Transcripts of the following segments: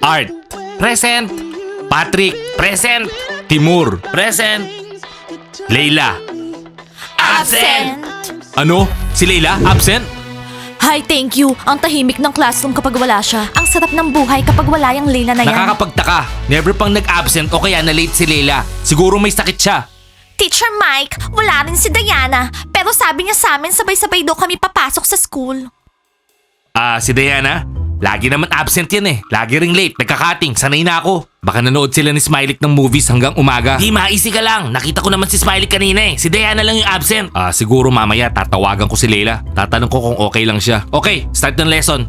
Art, present. Patrick, present. Timur, present. Leila, Absent! ano? Si Leila, absent? Hi, thank you. Ang tahimik ng classroom kapag wala siya. Ang sarap ng buhay kapag wala yung Leila na yan. Nakakapagtaka. Never pang nag-absent o kaya na-late si Leila. Siguro may sakit siya. Teacher Mike, wala rin si Diana. Pero sabi niya sa amin sabay-sabay daw kami papasok sa school. Ah, si Diana? Lagi naman absent yan eh. Lagi ring late, nagkakating, sanay na ako. Baka nanood sila ni Smiley ng movies hanggang umaga. Di maisi ka lang. Nakita ko naman si Smiley kanina eh. Si Diana lang yung absent. Ah, siguro mamaya tatawagan ko si Leila. Tatanong ko kung okay lang siya. Okay, start ng lesson.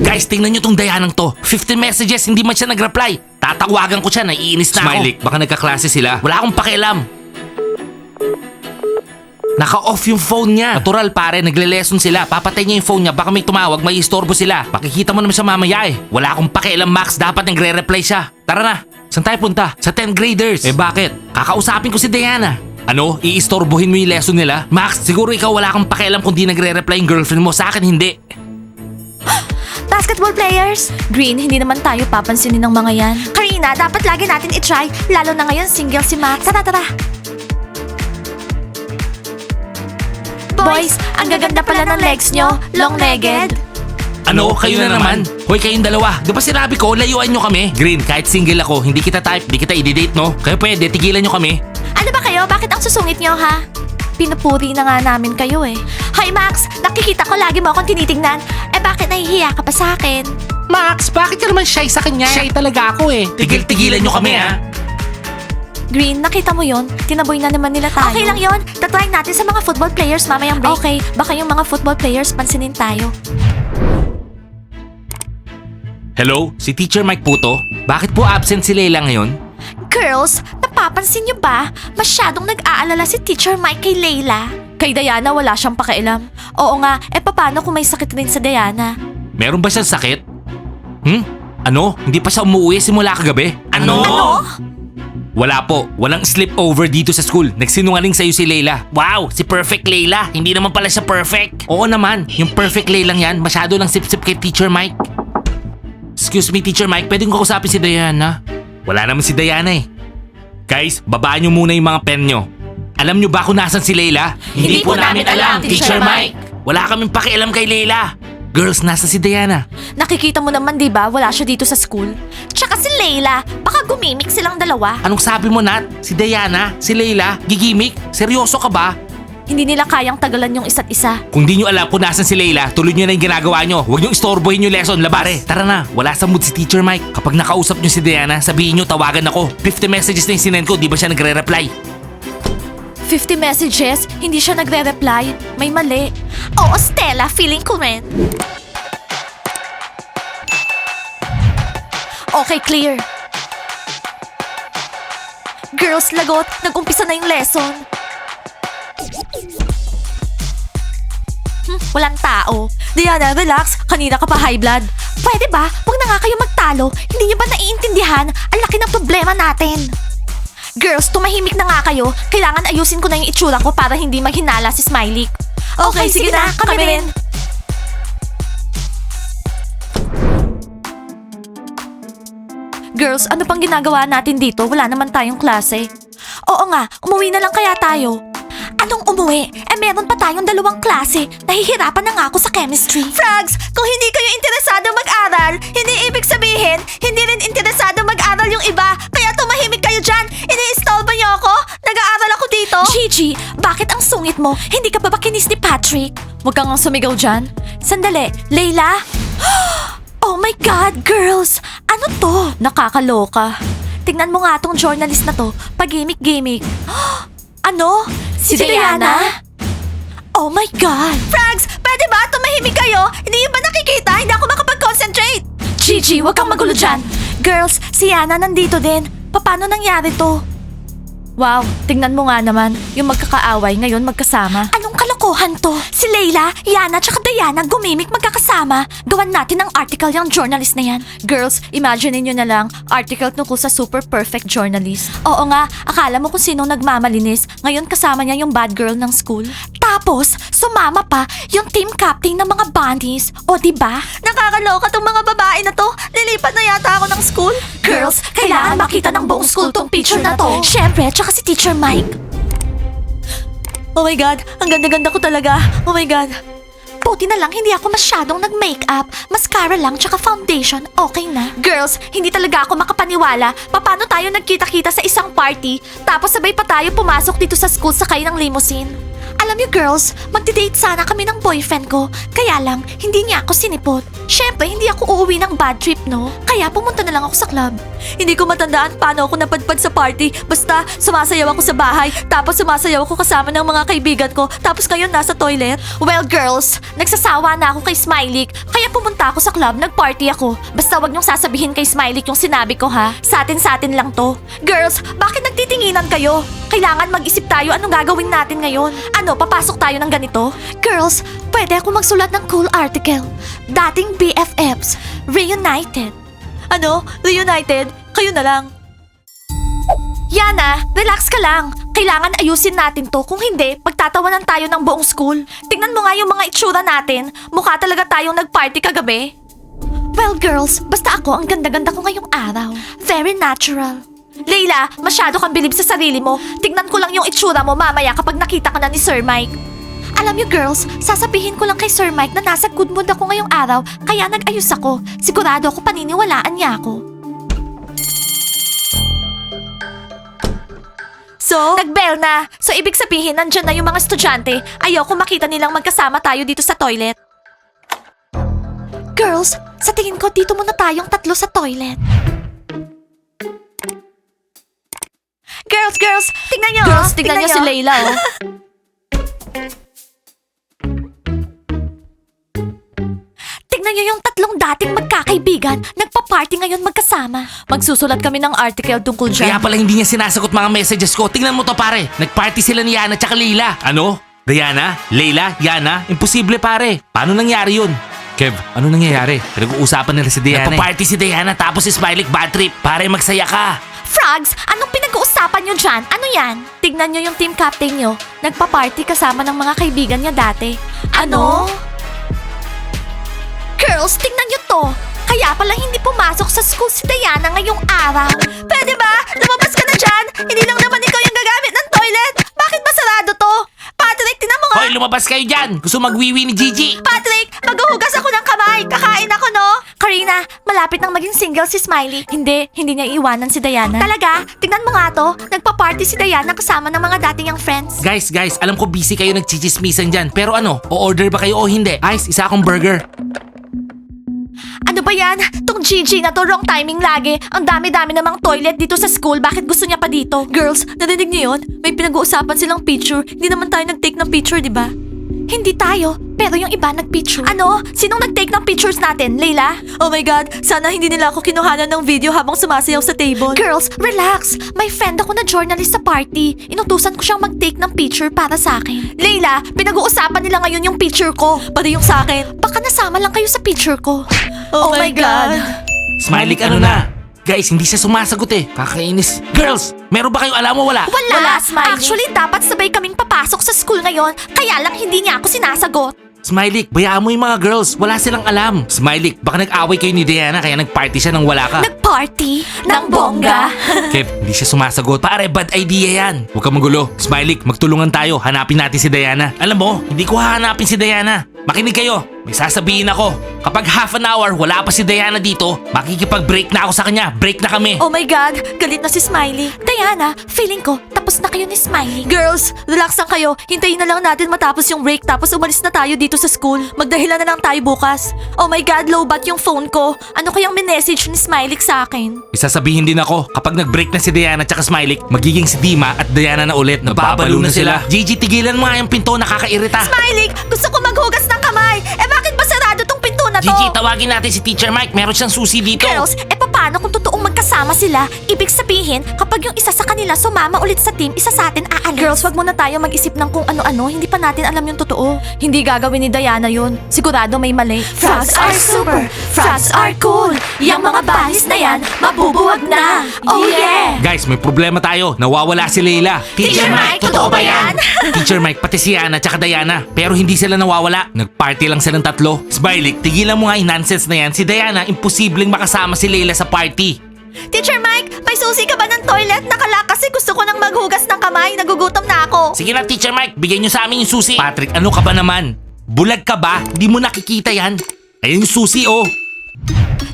Guys, tingnan nyo tong Dayanang to. 15 messages, hindi man siya nag-reply. Tatawagan ko siya, naiinis na Smiley, ako. baka nagkaklase sila. Wala akong pakialam. Naka-off yung phone niya. Natural pare, nagle-lesson sila. Papatay niya yung phone niya, baka may tumawag, may istorbo sila. Makikita mo naman siya mamaya eh. Wala akong pakialam Max, dapat nagre-reply siya. Tara na, saan tayo punta? Sa 10th graders. Eh bakit? Kakausapin ko si Diana. Ano? Iistorbohin mo yung lesson nila? Max, siguro ikaw wala kang pakialam kung di nagre-reply yung girlfriend mo. Sa akin, hindi. Basketball players? Green, hindi naman tayo papansinin ng mga yan. Karina, dapat lagi natin itry. Lalo na ngayon single si Max. Tara, tara. Boys, ang gaganda pala ng legs nyo. Long-legged. Ano? Kayo na naman? Hoy, kayong dalawa. Di ba sinabi ko, layuan nyo kami? Green, kahit single ako, hindi kita type, di kita i-date, no? Kayo pwede, tigilan nyo kami. Ano ba kayo? Bakit ang susungit nyo, ha? Pinupuri na nga namin kayo eh. Hi Max, nakikita ko lagi mo akong tinitingnan. Eh bakit nahihiya ka pa sa akin? Max, bakit ka naman shy sa kanya? Shy talaga ako eh. Tigil-tigilan nyo kami, ha? Green, nakita mo yon? Tinaboy na naman nila tayo. Okay lang yon. Tatry natin sa mga football players mamayang break. Okay, baka yung mga football players pansinin tayo. Hello? Si Teacher Mike Puto? Bakit po absent si Leila ngayon? Girls, napapansin niyo ba? Masyadong nag-aalala si Teacher Mike kay Layla. Kay Diana, wala siyang pakialam. Oo nga, eh paano kung may sakit rin sa Diana? Meron ba siyang sakit? Hmm? Ano? Hindi pa siya umuwi simula kagabi? Ano? Wala po. Walang sleepover dito sa school. Nagsinungaling sa'yo si Leila. Wow! Si Perfect Leila. Hindi naman pala siya perfect. Oo naman. Yung perfect Leilang yan, masyado lang sip-sip kay Teacher Mike. Excuse me, Teacher Mike. Pwede ko kausapin si Diana? Wala naman si Diana eh. Guys, babaan nyo muna yung mga pen nyo. Alam nyo ba kung nasan si Leila? Hindi po namin alam, Teacher Mike. Wala kaming pakialam kay Leila. Girls, nasa si Diana? Nakikita mo naman 'di ba, wala siya dito sa school. Tsaka si Layla, baka gumimik silang dalawa. Anong sabi mo, Nat? Si Diana? Si Leila? Gigimik? Seryoso ka ba? Hindi nila kayang tagalan yung isa't isa. Kung di nyo alam kung nasan si Leila, tuloy nyo na yung ginagawa nyo. Huwag nyo istorbohin yung lesson, labare. Tara na, wala sa mood si Teacher Mike. Kapag nakausap nyo si Diana, sabihin nyo tawagan ako. 50 messages na yung sinend ko, di ba siya nagre-reply? 50 messages, hindi siya nagre-reply. May mali. Oo, Stella, feeling ko rin. Okay, clear. Girls, lagot. Nag-umpisa na yung lesson. Hmm, walang tao. Diana, relax. Kanina ka pa high blood. Pwede ba? Huwag na nga kayo magtalo. Hindi niyo ba naiintindihan? Ang laki ng problema natin. Girls, tumahimik na nga kayo. Kailangan ayusin ko na yung itsura ko para hindi maghinala si Smiley. Okay, sige, na. Kami, rin. Girls, ano pang ginagawa natin dito? Wala naman tayong klase. Oo nga, umuwi na lang kaya tayo. Anong umuwi? Eh meron pa tayong dalawang klase. Nahihirapan na nga ako sa chemistry. Frogs, kung hindi kayo interesado mag-aral, hindi ibig sabihin, hindi rin interesado mag-aral yung iba. Kaya Gigi, bakit ang sungit mo? Hindi ka ba ba kinis ni Patrick? Huwag kang sumigaw dyan. Sandali, Layla? Oh my God, girls! Ano to? Nakakaloka. Tingnan mo nga tong journalist na to. Pagimik-gimik. ano? Si, Diana? Oh my God! Frags, pwede ba tumahimik kayo? Hindi yung ba nakikita? Hindi ako makapag-concentrate! Gigi, wag kang magulo dyan. Girls, si Yana nandito din. Paano nangyari to? Wow, tingnan mo nga naman. Yung magkakaaway ngayon magkasama. Anong kalokohan? to. Si Layla, Yana, tsaka Diana gumimik magkakasama. Gawan natin ng article yung journalist na yan. Girls, imagine niyo na lang, article tungkol sa super perfect journalist. Oo nga, akala mo kung sino nagmamalinis. Ngayon kasama niya yung bad girl ng school. Tapos, sumama pa yung team captain ng mga bunnies. O di ba? Nakakaloka tong mga babae na to. Lilipat na yata ako ng school. Girls, kailangan makita ng buong school tong picture na to. Siyempre, tsaka si Teacher Mike. Oh my God, ang ganda-ganda ko talaga. Oh my God. Buti na lang hindi ako masyadong nag-makeup. Mascara lang tsaka foundation, okay na. Girls, hindi talaga ako makapaniwala. Paano tayo nagkita-kita sa isang party, tapos sabay pa tayo pumasok dito sa school sakay ng limousine? Alam niyo girls, magdi-date sana kami ng boyfriend ko. Kaya lang, hindi niya ako sinipot. Siyempre, hindi ako uuwi ng bad trip, no? Kaya pumunta na lang ako sa club. Hindi ko matandaan paano ako napadpad sa party. Basta, sumasayaw ako sa bahay, tapos sumasayaw ako kasama ng mga kaibigan ko, tapos ngayon nasa toilet. Well, girls, nagsasawa na ako kay Smiley, kaya pumunta ako sa club, nagparty ako. Basta wag niyong sasabihin kay Smiley yung sinabi ko, ha? Sa atin-sa-atin lang to. Girls, bakit nagtitinginan kayo? Kailangan mag-isip tayo anong gagawin natin ngayon. Ano, papasok tayo ng ganito? Girls, pwede ako magsulat ng cool article. Dating BFFs, reunited. Ano? Reunited? Kayo na lang. Yana, relax ka lang. Kailangan ayusin natin to. Kung hindi, pagtatawanan tayo ng buong school. Tingnan mo nga yung mga itsura natin. Mukha talaga tayong nagparty kagabi. Well, girls, basta ako ang ganda-ganda ko ngayong araw. Very natural. Leila, masyado kang bilib sa sarili mo. Tignan ko lang yung itsura mo mamaya kapag nakita ka na ni Sir Mike. Alam niyo girls, sasabihin ko lang kay Sir Mike na nasa good mood ako ngayong araw, kaya nag-ayos ako. Sigurado ako paniniwalaan niya ako. So? Nag-bell na. So, ibig sabihin, nandyan na yung mga estudyante. Ayoko makita nilang magkasama tayo dito sa toilet. Girls, sa tingin ko dito muna tayong tatlo sa toilet. Girls, girls, tingnan niyo. Girls, tingnan, niyo si Layla, oh. Tingnan niyo yung tatlong dating magkakaibigan, nagpa-party ngayon magkasama. Magsusulat kami ng article tungkol Kaya dyan. pala hindi niya sinasagot mga messages ko. Tingnan mo to pare. Nagparty sila ni Yana at Leila. Ano? Diana? Leila? Yana? Imposible pare. Paano nangyari yun? Kev, ano nangyayari? Pinag-uusapan nila si Diana. Nagpa-party si Diana tapos si Smiley bad trip. Pare, magsaya ka. Frogs, anong pinag-uusapan niyo dyan? Ano yan? Tignan niyo yung team captain niyo. Nagpa-party kasama ng mga kaibigan niya dati. Ano? Girls, tignan niyo to. Kaya pala hindi pumasok sa school si Diana ngayong araw. Pwede ba? Lumabas ka na dyan. Hindi lang naman ikaw yung gagamit ng toilet. Bakit ba sarado to? Patrick, tingnan mo nga. Hoy, lumabas kayo dyan. Gusto magwiwi ni Gigi. Patrick, maghuhugas ako ng kamay. Kakain ako, no? Karina, malapit nang maging single si Smiley. Hindi, hindi niya iiwanan si Diana. Talaga? Tingnan mo nga to. Nagpa-party si Diana kasama ng mga dating niyang friends. Guys, guys, alam ko busy kayo nagchichismisan dyan. Pero ano, o-order ba kayo o hindi? Ice, isa akong burger. Ano ba yan? Tong Gigi na to, wrong timing lagi. Ang dami-dami namang toilet dito sa school. Bakit gusto niya pa dito? Girls, narinig niyo yun? May pinag-uusapan silang picture. Hindi naman tayo nag-take ng picture, di ba? Hindi tayo, pero yung iba nag-picture. Ano? Sinong nag-take ng pictures natin, Leila? Oh my God, sana hindi nila ako kinuhanan ng video habang sumasayaw sa table. Girls, relax. May friend ako na journalist sa party. Inutusan ko siyang mag-take ng picture para sa akin. Leila, pinag-uusapan nila ngayon yung picture ko. Pati yung sa akin. Baka nasama lang kayo sa picture ko. Oh, my God. Smiley, ano na? Guys, hindi siya sumasagot eh. Kakainis. Girls, meron ba kayo alam o wala? Wala, Actually, dapat sabay kaming papasok sa school ngayon. Kaya lang hindi niya ako sinasagot. Smiley, bayaan mo yung mga girls. Wala silang alam. Smiley, baka nag-away kayo ni Diana kaya nag-party siya nang wala ka. Nag-party ng bongga. Kev, hindi siya sumasagot. Pare, bad idea yan. Huwag kang magulo. Smiley, magtulungan tayo. Hanapin natin si Diana. Alam mo, hindi ko hahanapin si Diana. Makinig kayo. May sasabihin ako. Kapag half an hour wala pa si Diana dito, makikipag-break na ako sa kanya. Break na kami. Oh my God, galit na si Smiley. Diana, feeling ko, tapos na kayo ni Smiley. Girls, relax lang kayo. Hintayin na lang natin matapos yung break tapos umalis na tayo dito sa school. Magdahilan na lang tayo bukas. Oh my God, low bat yung phone ko. Ano kayang minessage ni Smiley sa akin? May sasabihin din ako, kapag nag-break na si Diana at Smiley, magiging si Dima at Diana na ulit. Nababalo na sila. Gigi, tigilan mo nga yung pinto, nakakairita. Smiley, gusto ko maghugas ng Gigi, tawagin natin si Teacher Mike. Meron siyang susi dito. Girls, eh paano kung totoong magkasama sila, ibig sabihin, kapag yung isa sa kanila sumama ulit sa team, isa sa atin aalis. Girls, wag muna tayo mag-isip ng kung ano-ano. Hindi pa natin alam yung totoo. Hindi gagawin ni Diana yun. Sigurado may mali. Frogs are super! Frogs are cool! Yang mga banis na yan, mabubuwag na! Oh yeah! Guys, may problema tayo. Nawawala si Leila. Teacher Mike, totoo ba yan? Teacher Mike, pati si Yana at Diana. Pero hindi sila nawawala. Nag-party lang silang tatlo. Smiley, tigilan mo nga yung nonsense na yan. Si Diana, imposibleng makasama si Leila sa party. Teacher Mike, may susi ka ba ng toilet? Nakala kasi gusto ko nang maghugas ng kamay. Nagugutom na ako. Sige na, Teacher Mike, bigay niyo sa amin yung susi. Patrick, ano ka ba naman? Bulag ka ba? Di mo nakikita yan. Ayun yung susi, oh.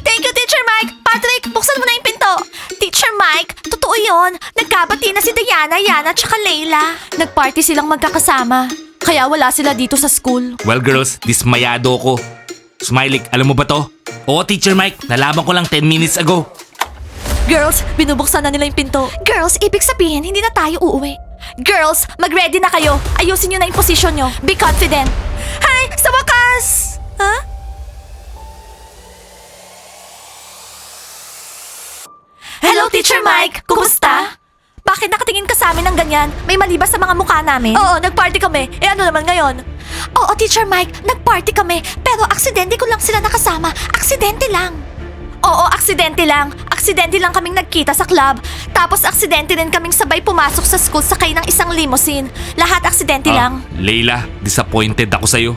Thank you, Teacher Mike! Patrick, buksan mo na yung pinto! Teacher Mike, totoo yon. Nagkabati na si Diana, Yana, tsaka Layla. Nagparty silang magkakasama. Kaya wala sila dito sa school. Well, girls, dismayado ko. Smiley, alam mo ba to? Oo, Teacher Mike, nalaman ko lang 10 minutes ago. Girls, binubuksan na nila yung pinto. Girls, ibig sabihin, hindi na tayo uuwi. Girls, mag-ready na kayo. Ayusin nyo na yung position nyo. Be confident. Hi! Sa wakas! Ha? Hello, Teacher Mike! Kumusta? Bakit nakatingin ka sa amin ng ganyan? May mali ba sa mga mukha namin? Oo, nagparty kami. Eh ano naman ngayon? Oo, Teacher Mike, nagparty kami. Pero aksidente ko lang sila nakasama. Aksidente lang. Oo, aksidente lang. Aksidente lang kaming nagkita sa club. Tapos aksidente rin kaming sabay pumasok sa school sakay ng isang limousine. Lahat aksidente lang. Ah, Leila, disappointed ako sa'yo.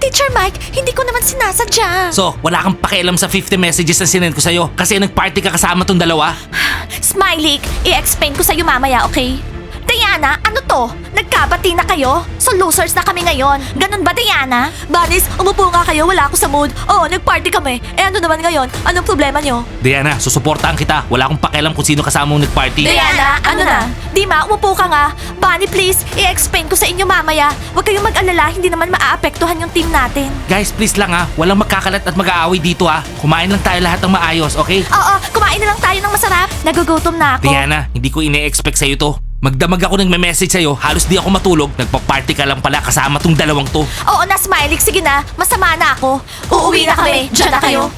Teacher Mike, hindi ko naman sinasadya. So, wala kang pakialam sa 50 messages na sinend ko sa'yo kasi nagparty ka kasama tong dalawa? Smiley, i-explain ko sa'yo mamaya, okay? Diana, ano to? Nagkabati na kayo? So losers na kami ngayon. Ganun ba, Diana? Banis, umupo nga kayo. Wala ako sa mood. Oo, nagparty kami. Eh ano naman ngayon? Anong problema nyo? Diana, susuportahan kita. Wala akong pakialam kung sino kasama mong nagparty. Diana, ano na? Dima, umupo ka nga. Bunny, please, i-explain ko sa inyo mamaya. Huwag kayong mag-alala, hindi naman maaapektuhan yung team natin. Guys, please lang ha. Walang magkakalat at mag-aaway dito ha. Kumain lang tayo lahat ng maayos, okay? Oo, kumain na lang tayo ng masarap. Nagugutom na ako. Diana, hindi ko ine-expect sa'yo to. Magdamag ako nagme-message sa'yo, halos di ako matulog. Nagpa-party ka lang pala kasama tong dalawang to. Oo na, Smiley. Sige na. Masama na ako. Uuwi na kami. Diyan na kayo.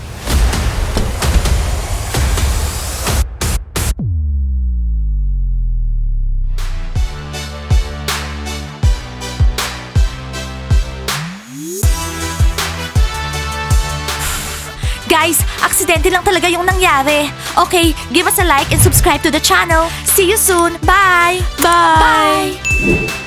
Aksidente lang talaga yung nangyari. Okay, give us a like and subscribe to the channel. See you soon. Bye! Bye! Bye!